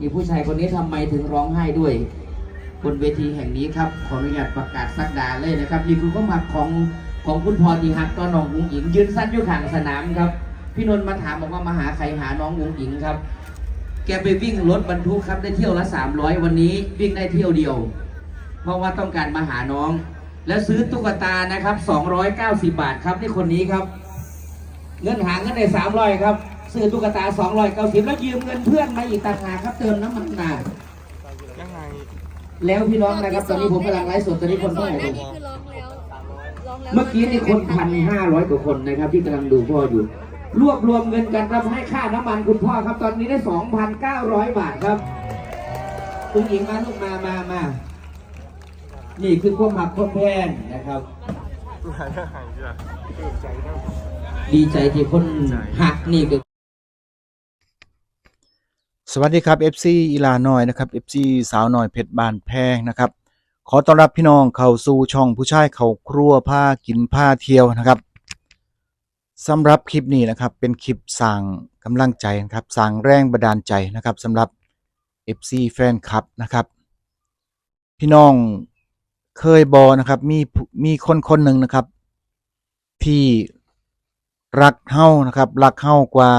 มีผู้ชายคนนี้ทำไมถึงร้องไห้ด้วย บนเวทีแห่งนี้ครับ ขออนุญาตประกาศสักดาเลยนะครับนี่คือข้อมักของของคุณพอดีฮักก็น้องอุ้งอิง ยืนสั้นอยู่ข้างสนามครับ พี่นนท์มาถามบอกว่ามาหาใครหาน้องอุ้งอิงครับ แกไปวิ่งรถบรรทุกครับได้เที่ยวละ 300 วันนี้วิ่งได้เที่ยวเดียว เพราะว่าต้องการมาหาน้อง และซื้อตุ๊กตานะครับ 290 บาทครับนี่คนนี้ครับ เงินหาเงินได้300ครับ ซื้อตุ๊กตา290แล้วยืมเงินเพื่อนมาอีกต่างหากครับเติมน้ำมันหนายังไงแล้วพี่น้องนะครับตอนนี้ผมกำลังไลฟ์สดตอนนี้คนเท่าไหร่อัดูนนี้คือร้องแล้วร้องแล้วเมื่อกี้นี่คนพันห้าร้อยกว่าคนนะครับ ที่กำลังดูพ่ออยู่ รวบรวมเงินกันครับให้ค่าน้ำมันคุณพ่อครับ ตอนนี้ได้สองพันเก้าร้อยบาทครับคุณหญิงมาลูกมามามานี่คือพวกหมักพวกแพงนะครับตัวหายยังไงจ้ะตื่นใจนะดีใจที่คนหักนี่ก็ สวัสดีครับ FC อีลาน้อยนะครับ FC สาวน้อยเพชรบานแพงนะครับ ขอต้อนรับพี่น้องเข้าสู่ช่องผู้ชายเขาครัวผ้ากินผ้าเที่ยวนะครับสำหรับคลิปนี้นะครับเป็นคลิปสร้างกำลังใจนะครับสร้างแรงบันดาลใจนะครับสำหรับ FC แฟนคลับนะครับ พี่น้องเคยบอนะครับมีมีคนคนหนึ่งนะครับ ที่รักเฮานะครับรักเฮากว่า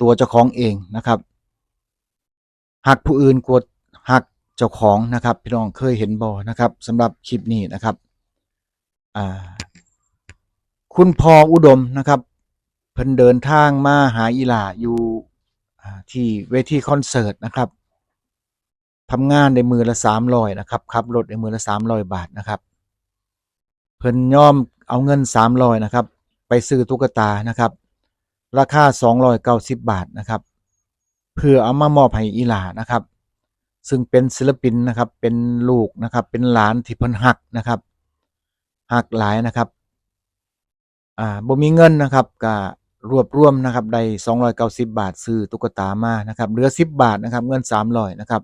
ตัวเจ้าของเองนะครับ หักผู้อื่นกดหักเจ้าของนะครับ พี่น้องเคยเห็นบ่นะครับสำหรับคลิปนี้นะครับคุณพออุดมนะครับ เพิ่นเดินทางมาหาอีหลาอยู่ที่เวทีคอนเสิร์ตนะครับทำงานในมือละสามร้อยนะครับขับรถในมือละสามร้อยบาทนะครับ เพิ่นยอมเอาเงินสามร้อยนะครับ ไปซื้อตุ๊กตานะครับ ราคาสองร้อยเก้าสิบบาทนะครับ เพื่อเอามามอบให้อีหลานะครับ ซึ่งเป็นศิลปินนะครับเป็นลูกนะครับ เป็นหลานที่เพิ่นหักนะครับหักหลายนะครับอ่าบ่มีเงินนะครับก็รวบรวมนะครับได้290 บาทซื้อตุ๊กตามานะครับเหลือ 10 บาทนะครับ เงิน300นะครับ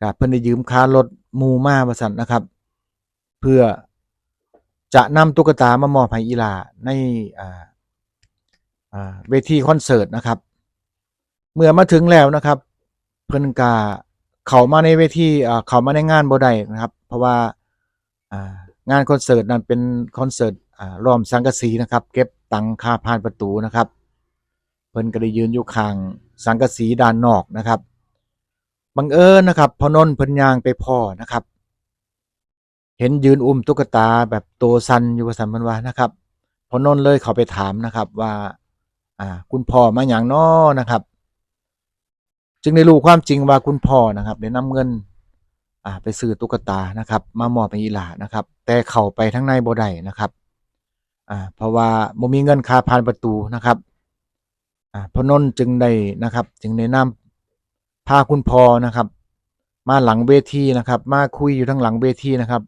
ก็เพิ่นได้ยืมค่ารถมูมาว่าซั่นนะครับ เพื่อจะนำตุ๊กตามามอบให้อีลาในอ่าอ่าเวทีคอนเสิร์ตนะครับ เมื่อมาถึงแล้วนะครับ เพิ่นกาเข้ามาในเวทีอ่าเข้ามาในงานบ่ได้นะครับ เพราะว่าอ่างานคอนเสิร์ตนั้นเป็นคอนเสิร์ตอ่าล้อมสังกะสีนะครับ เก็บตังค่าผ่านประตูนะครับ เพิ่นก็ได้ยืนอยู่ข้างสังกะสีด้านนอกนะครับบังเอิญนะครับพอนนท์เพิ่นยางไปพ่อนะครับ เห็นยืนอุ้มตุ๊กตาแบบโตซันอยู่ว่าซั่นเพิ่นว่านะครับพอนนท์เลยเข้าไปถามนะครับว่า อ่า คุณพ่อมาหยังน้อนะครับ จึงได้รู้ความจริงว่าคุณพ่อนะครับได้นำเงินอ่าไปซื้อตุ๊กตานะครับ มามอบให้อีหลานะครับ แต่เข้าไปทั้งในบ่ได้นะครับอ่าเพราะว่าบ่มีเงินค่าผ่านประตูนะครับอ่าพอนนท์จึงได้นะครับ จึงได้นำพาคุณพ่อนะครับ มาหลังเวทีนะครับ มาคุยอยู่ทั้งหลังเวทีนะครับ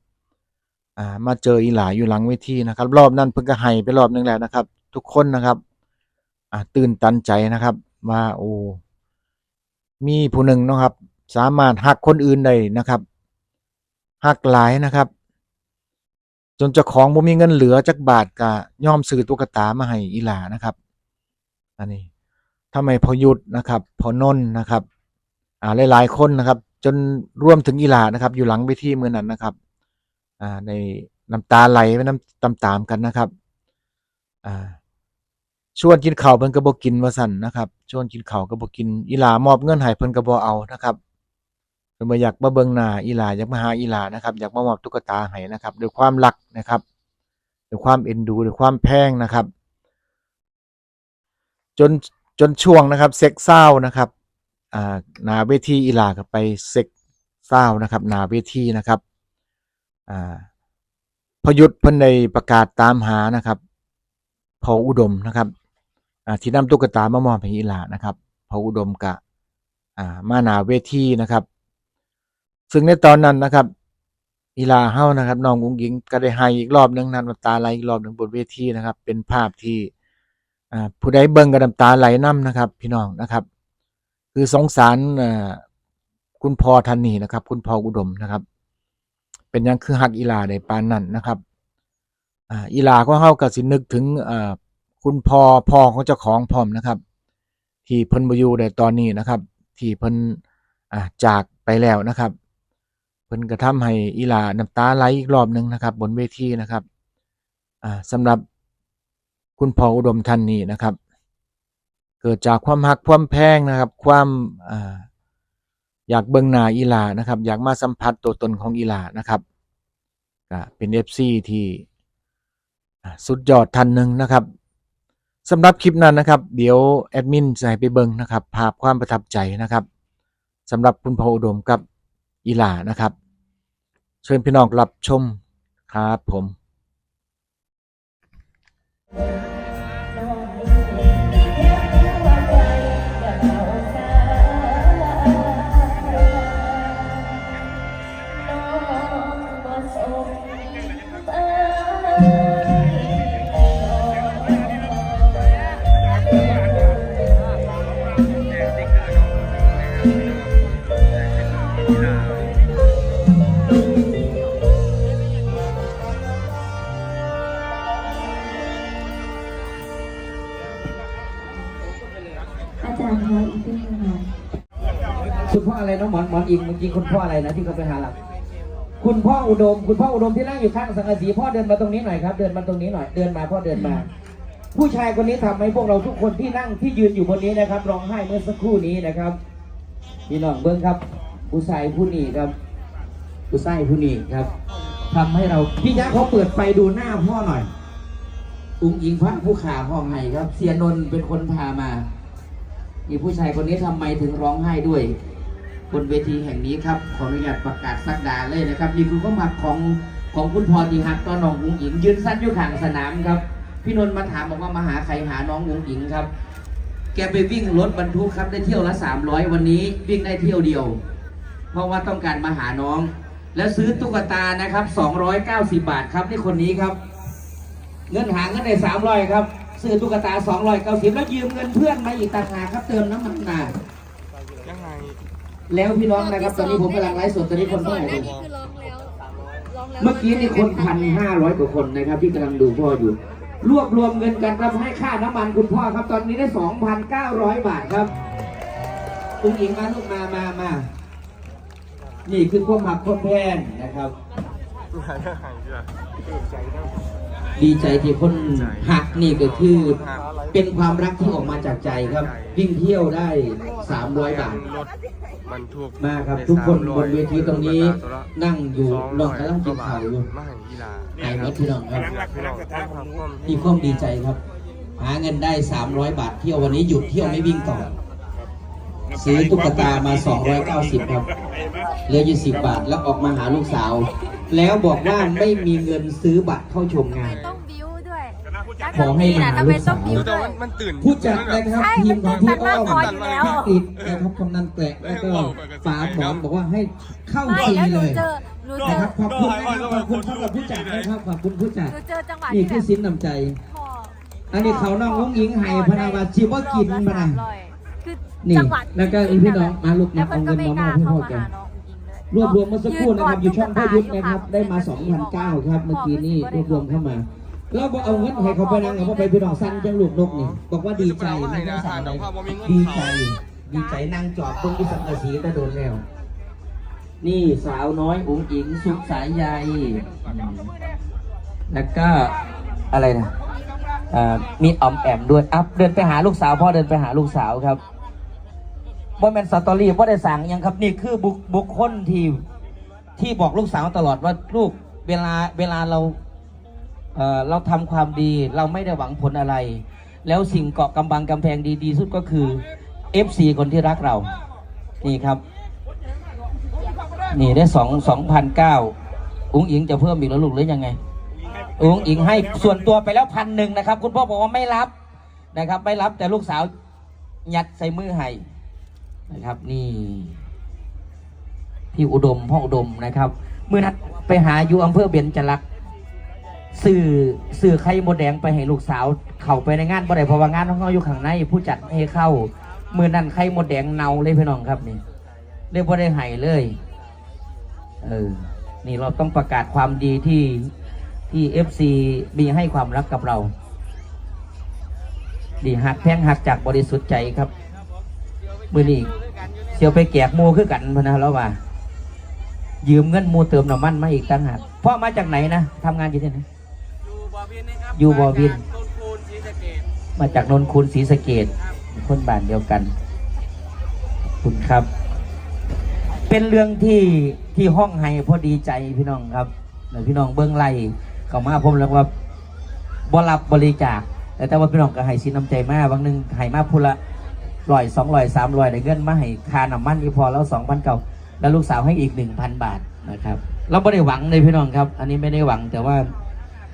อ่ามาเจออีหลาอยู่หลังเวทีนะครับ รอบนั้นเพิ่งก็ให้ไปรอบนึงแล้วนะครับ ทุกคนนะครับอ่าตื่นตันใจนะครับว่าโอ้ มีผู้หนึ่งนะครับ สามารถหักคนอื่นได้นะครับหักหลายนะครับ จนเจ้าของบ่มีเงินเหลือจักบาทก็ยอมซื้อตุ๊กตามาให้อีหลานะครับ อันนี้ทำไมพอยุดนะครับ พอนนนะครับ อ่าหลายๆคนนะครับ จนร่วมถึงอีหลานะครับ อยู่หลังเวทีมือนั้นนะครับ อ่าในน้ำตาไหลไปน้ำตามๆกันนะครับ อ่า ชวนกินข้าวเพิ่นก็บ่กินว่าซั่นนะครับชวนกินข้าวก็บ่กินอีหลามอบเงินให้เพิ่นก็บ่เอานะครับเพิ่นบ่อยากมาเบิ่งหน้าอีหลาอยากมาหาอีหลานะครับ อยากมามอบตุ๊กตาให้นะครับด้วยความรักนะครับด้วยความเอ็นดูด้วยความแพงนะครับ จนจนช่วงนะครับเซ็กเศร้านะครับอ่าหน้าเวทีอีหลาก็ไปเซ็กเศร้านะครับหน้าเวทีนะครับอ่าพยุทธเพิ่นได้ประกาศตามหานะครับพออุดมนะครับ ที่นำตุ๊กตามามอบให้อีหลานะครับพออุดมกะมานาเวทีนะครับ ซึ่งในตอนนั้นนะครับอีหลาเฮานะครับน้องอุ้งยิงก็ได้ให้อีกรอบหนึงนั้นน้ำตาไหลอีกรอบหนึงบนเวทีนะครับ เป็นภาพที่ผู้ใดเบิ่งก็น้ำตาไหลนํนะครับ พี่น้องนะครับ คือสงสารคุณพ่อท่านนีนะครับ คุณพ่ออุดมนะครับ เป็นยังคือหักอีหลาได้ปานนั้นนะครับอีหลาของเฮาก็สินึกถึง คุณพ่อพ่อของเจ้าของพร้อมนะครับ ที่เพิ่นบ่อยู่ในตอนนี้นะครับ ที่เพิ่นจากไปแล้วนะครับ เพิ่นกระทำให้อีหลาน้ำตาไหลอีกรอบหนึ่งนะครับ บนเวทีนะครับอ่าสำหรับคุณพ่ออุดมท่านนี้นะครับ เกิดจากความหักความแพงนะครับ ความอยากเบิ่งหน้าอีหลานะครับ อยากมาสัมผัสตัวตนของอีหลานะครับเป็น FC ที่อ่สุดยอดท่านหนึ่งนะครับ สำหรับคลิปนั้นนะครับ เดี๋ยวแอดมินจะให้ไปเบิงนะครับ ภาพความประทับใจนะครับสำหรับคุณพ่ออุดมกับอีหลานะครับ เชิญพี่น้องรับชมครับผม อาจารย์คะอีกนิดนึงค่ะคุณพ่ออะไรนะหมอนหมอนอิงเมื่อกี้คุณพ่ออะไรนะที่เขาไปหาหลักคุณพ่ออุดม คุณพ่ออุดมที่นั่งอยู่ข้างสังกะสีพ่อเดินมาตรงนี้หน่อยครับ เดินมาตรงนี้หน่อยเดินมาพ่อเดินมา ผู้ชายคนนี้ทำให้พวกเราทุกคนที่นั่งที่ยืนอยู่บนนี้นะครับร้องไห้เมื่อสักครู่นี้นะครับพี่น้องเบิ้งครับ ผู้ชายผู้นี้ครับ ผู้ชายผู้นี้ครับทำให้เราพี่ยักษ์เขาเปิดไฟดูหน้าพ่อหน่อยอุ้งอิงพระผู้ขาพ่อไงครับ เสียนนท์เป็นคนพามานี่ผู้ชายคนนี้ทำไมถึงร้องไห้ด้วย บนเวทีแห่งนี้ครับ ขออนุญาตประกาศสักดาเลยนะครับ นี่คือข้อมาของของคุณพรทีฮักตอนน้องอุ้งอิง ยืนสั้นอยู่ข้างสนามครับ พี่นนท์มาถามบอกว่ามาหาใครหาน้องอุ้งอิงครับ แกไปวิ่งรถบรรทุกครับได้เที่ยวละ300 วันนี้วิ่งได้เที่ยวเดียว เพราะว่าต้องการมาหาน้อง แล้วซื้อตุ๊กตานะครับ 290 บาทครับนี่คนนี้ครับ เงินหาเงินได้300ครับ ซื้อตุ๊กตา 290 แล้วยืมเงินเพื่อนมาอีกต่างหากครับเติมน้ำมันนายังไงแล้วพี่น้องนะครับ ตอนนี้ผมกำลังไลฟ์สดตอนนี้คนก่เท่าอนไหร่หน้าดูนี้คือร้องแล้วร้องแล้วเมื่อกี้นี่คนพันห้าร้อยกว่าคนนะครับ ที่กำลังดูพ่ออยู่ รวบรวมเงินกันทำให้ค่าน้ำมันคุณพ่อครับ ตอนนี้ได้สองพันเก้าร้อยบาทครับคุณหญิงมาลูกมามามา นี่คือพวกหมักคนแพงนะครับ ดีใจที่คนหักนี่ก็คือเป็นความรักที่ออกมาจากใจครับ วิ่งเที่ยวได้สามร้อยบาทรถบรรทุกมาครับทุกคนบนเวทีตรงนี้นั่งอยู่นอกกำลังกินข้าวอยู่มาให้กีฬาไอ้หมดพี่น้องครับพี่น้อมมีความดีใจครับ หาเงินได้ 300 บาทเที่ยววันนี้หยุดเที่ยวไม่วิ่งต่อ ซื้อตุ๊กตามา 290 ครับเหลืออยู่10บาทแล้วออกมาหาลูกสาว แล้วบอกว่าไม่มีเงินซื้อบัตรเข้าชมงาน ต้องบิ้วด้วยขอให้มาหาทำไมลูกต้สาองวบิ้วแต่ด้วยมันมันตื่นผู้จัดนะครับใช่ทีมของพี่อ้อมมันตื่นเต้นมากพออยู่แล้วติดนะครับกำนันแกละแล้วก็ป๋าหมอนบอกว่าให้เข้าไม่ฟรีแล้วหนูเลยเจอหนูเจอนะครับขอบคุณนะครับขอบคุณสำหรับผู้จัดนะครับขอบคุณผู้จัดหนูเจอจังหวะนี่ที่คือแบบสินน้ำใจ พ่ออันนี้เขาน้องอุ้งอิงไห้พนาวาชิว่ากินมานะคือ นี่จังหวะแล้วก็อีพี่น้องมาลูกแล้มาวมัเอานก็เงินไม่มากมล้าอบให้เข้าพ่อมาแกหาน้องอิงเลยรวบรวมเมื่อสักครู่นะครับอยู่ช่องพ่อยุทธนะครับ ได้มา2,009ครับ เมื่อกี้นี่รวบรวมเข้ามาแล้วบอกเอาเงินให้เขาไปนั่งเอาไปพี่น้องสั้นจังลูกนกนี่บอกว่าดีใจไม่ต้องสั่งเลยดีใจดีใจนั่งจอดตรงที่สังกะสีตะโดนแล้ว นี่สาวน้อยอุ๋งอิงสุขสายใยแล้วก็อะไรนะอ่ามีออมแอมด้วยอัพเดินไปหาลูกสาวพ่อเดินไปหาลูกสาวครับ ว่าแมนสตอรี่ว่าได้สั่งยังครับนี่คือบุคบุคคลที่ที่บอกลูกสาวตลอดว่าลูกเวลาเวลาเราเอ่อเราทำความดีเราไม่ได้หวังผลอะไร แล้วสิ่งเกาะกำบังกำแพงดีดีสุดก็คือ FC คนที่รักเรา นี่ครับ นี่ได้สองสองพันเก้าอุ้งอิงจะเพิ่มอีกแล้วลูกหรือยังไง อุ้งอิงให้ส่วนตัวไปแล้วพันหนึ่งนะครับ คุณพ่อบอกว่าไม่รับนะครับ ไม่รับแต่ลูกสาวยัดใส่มือให้ นะครับนี่พี่อุดมพ่ออุดมนะครับ เมื่อนั้นไปหาอยู่อำเภอเบญจลักษ์สื่อสื่อไข่มดแดงไปให้ลูกสาว เข้าไปในงานบ่ได้เพราะว่างานของเขาอยู่ข้างในผู้จัดให้เข้าเมื่อนั้นไข่มดแดงเนาเลยพี่น้องครับนี่เลยบ่ได้ให้เลยเออนี่เราต้องประกาศความดีที่ที่เอฟซีมีให้ความรักกับเรา ดีหักแพงหักจากบริสุทธิ์ใจครับ มือนี้เสียวไปแกกหมูคือกันพะนะแล้วว่า ยืมเงินหมูเติมน้ำมันมาอีกตั้งหากพ่อมาจากไหนนะทำงานอยู่ที่ไหนอยู่บ่อวินนะครับอยู่บ่อวินมาจากต้นคูณศรีสะเกษมาจากนนคูนศรีสะเกดคนบ้านเดียวกันขอบคุณครับ เป็นเรื่องที่ที่ห้องไห้พอดีใจพี่น้องครับแล้วพี่น้องเบื้องไล่เขามาผมแล้วว่าบ่รับบริจาคแต่แต่ว่าพี่น้องก็ให้สินน้ำใจมาบางหนึงให้มาพูละ ร้อยสองร้อยสามร้อยได้เงินมาให้ค่าน้ำมันอีพอแล้วสองพันเก่าแล้วลูกสาวให้อีกหนึ่งพันบาทนะครับเราไม่ได้หวังเลยพี่น้องครับ อันนี้ไม่ได้หวังแต่ว่า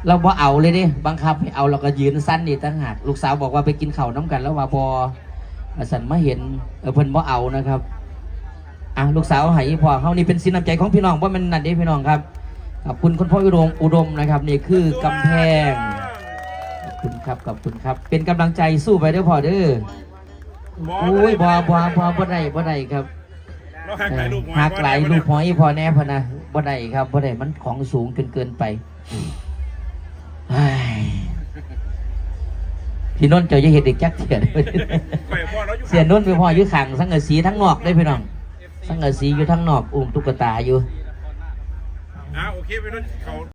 เราบ่เอาเลยดิบังคับให้เอาเราก็ยืนสั้นนี่ตั้งหากลูกสาวบอกว่าไปกินข้าวน้ำกันแล้วว่าบอสันมาเห็นเออเพิ่นบ่เอานะครับอะลูกสาวให้พอเขานี่เป็นสินน้ำใจของพี่น้องว่ามันนั่นเด้พี่น้องครับขอบคุณคุณพ่ออุดมอุดมนะครับนี่คือกำแพงขอบคุณครับขอบคุณครับ เป็นกำลังใจสู้ไปเด้อพ่อเด้อ โอ้ยบ่บ่บ่บ่ได้บ่ได้ครับเราหักหลายลูกหักหลายลูกหอยพอแน่พอนะบ่ได้ครับบ่ได้มันของสูงเกินเกินไปเฮ้ยพี่นนท์เจ้าจะเห็นเด็กจักเถียนไปพ่อเราอยู่เสียนุ่นไปพ่ออยู่ขังสังเกสีทั้งนอกได้พี่น้อง สังเกสีอยู่ทั้งนอกอุ้มตุ๊กตาอยู่อ่าโอเคไปนู่นเขา